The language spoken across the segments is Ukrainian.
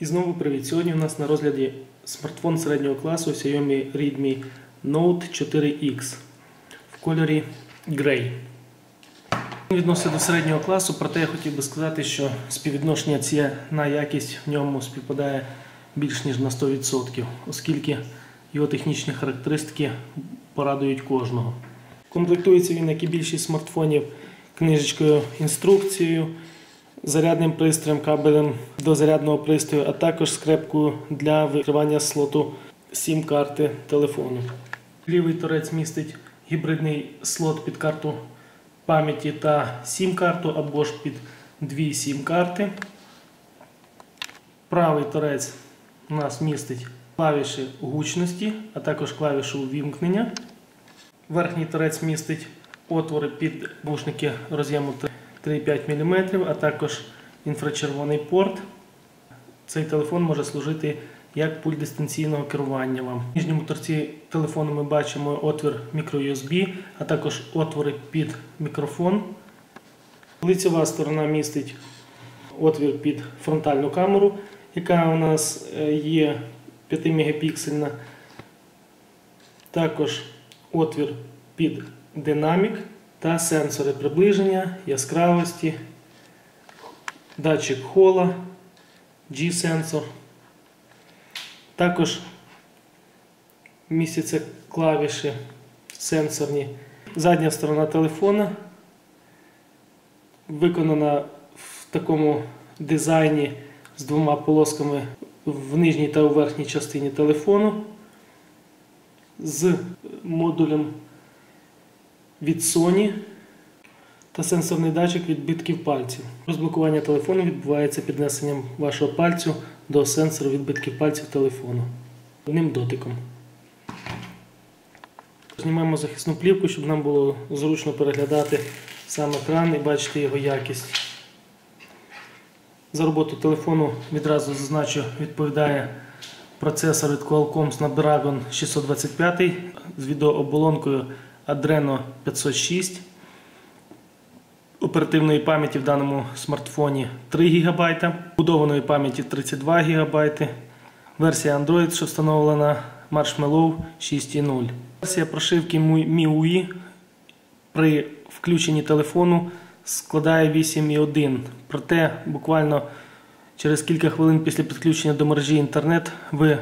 І знову привіт. Сьогодні у нас на розгляді смартфон середнього класу Xiaomi Redmi Note 4X в кольорі Grey. Він до середнього класу, проте я хотів би сказати, що співвідношення ціна якість в ньому співпадає більш ніж на 100%, оскільки його технічні характеристики порадують кожного. Комплектується він, як і більшість смартфонів, книжечкою інструкцією, зарядним пристроєм, кабелем до зарядного пристрою, а також скрепкою для викривання слоту SIM-карти телефону. Лівий торець містить гібридний слот під карту пам'яті та SIM-карту або ж під дві SIM-карти. Правий торець у нас містить клавіші гучності, а також клавішу увімкнення. Верхній торець містить отвори під бушники роз'єму 3,5 мм, а також інфрачервоний порт. Цей телефон може служити як пульт дистанційного керування вам. В нижньому торці телефону ми бачимо отвір microUSB, а також отвори під мікрофон. Лицева сторона містить отвір під фронтальну камеру, яка у нас е, є 5 мегапіксельна. Також отвір під динамік та сенсори приближення, яскравості, датчик хола, G-сенсор. Також містяться клавіші сенсорні. Задня сторона телефона виконана в такому дизайні з двома полосками в нижній та у верхній частині телефону з модулем від Sony та сенсорний датчик відбитків пальців. Розблокування телефону відбувається піднесенням вашого пальцю до сенсору відбитків пальців телефону одним дотиком. Знімаємо захисну плівку, щоб нам було зручно переглядати сам екран і бачити його якість. За роботу телефону відразу зазначу, відповідає процесор від Qualcomm Snapdragon 625 з відеооболонкою Adreno 506. Оперативної пам'яті в даному смартфоні 3 ГБ, будованої пам'яті 32 ГБ. Версія Android, що встановлена Marshmallow 6.0. Версія прошивки MIUI при включенні телефону складає 8.1. Проте буквально через кілька хвилин після підключення до мережі інтернет ви,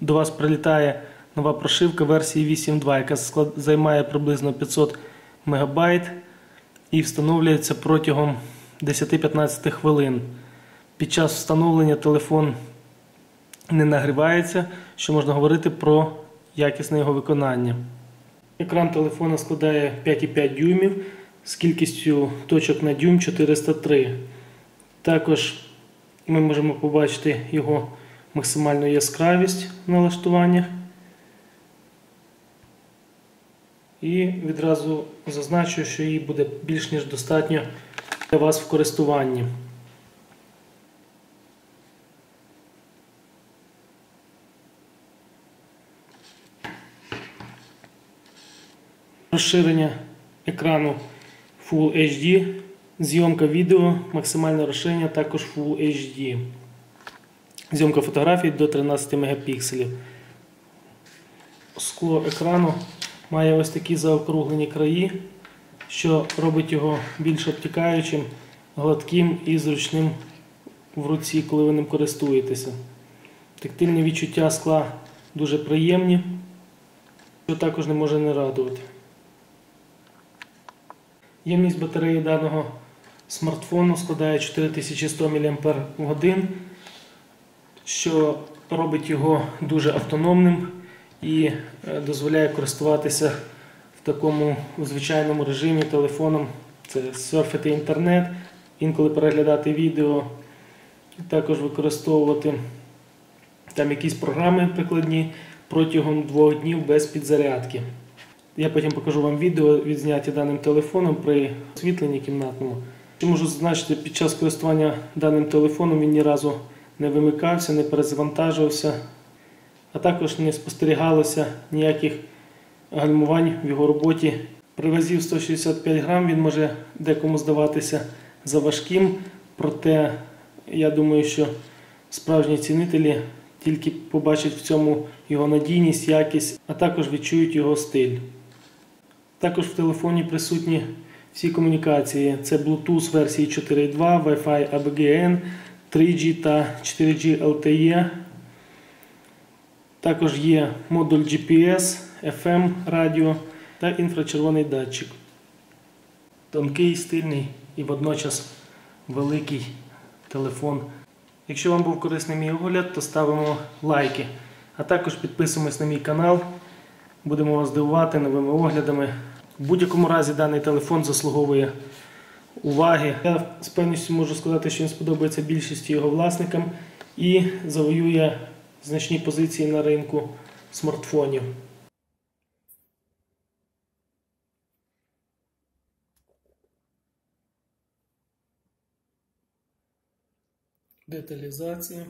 до вас прилітає нова прошивка версії 8.2, яка займає приблизно 500 МБ і встановлюється протягом 10-15 хвилин. Під час встановлення телефон не нагрівається, що можна говорити про якісне його виконання. Екран телефона складає 5,5 дюймів з кількістю точок на дюйм 403. Також ми можемо побачити його максимальну яскравість в налаштуваннях. І відразу зазначу, що її буде більш ніж достатньо для вас в користуванні. Розширення екрану Full HD, зйомка відео, максимальне розширення також Full HD. Зйомка фотографій до 13 мегапікселів. Скло екрану має ось такі заокруглені краї, що робить його більш обтікаючим, гладким і зручним в руці, коли ви ним користуєтеся. Тактильні відчуття скла дуже приємні, що також не може не радувати. Ємність батареї даного смартфону складає 4100 мАч, що робить його дуже автономним і дозволяє користуватися в такому звичайному режимі телефоном. Це серфити інтернет, інколи переглядати відео, також використовувати там якісь програми прикладні протягом двох днів без підзарядки. Я потім покажу вам відео відзняті даним телефоном при освітленні кімнатному. Що можу зазначити, під час користування даним телефоном він ні разу не вимикався, не перезавантажувався, а також не спостерігалося ніяких гальмувань в його роботі. При вазі в 165 грам він може декому здаватися заважким, проте я думаю, що Справжні цінителі тільки побачать в цьому його надійність, якість, а також відчують його стиль. Також в телефоні присутні всі комунікації. Це Bluetooth версії 4.2, Wi-Fi ABGN, 3G та 4G LTE. Також є модуль GPS, FM радіо та інфрачервоний датчик. Тонкий, стильний і водночас великий телефон. Якщо вам був корисний мій огляд, то ставимо лайки. А також підписуємось на мій канал. Будемо вас дивувати новими оглядами. В будь-якому разі даний телефон заслуговує уваги. Я з певністю можу сказати, що він сподобається більшості його власникам і завоює значні позиції на ринку смартфонів. Деталізація.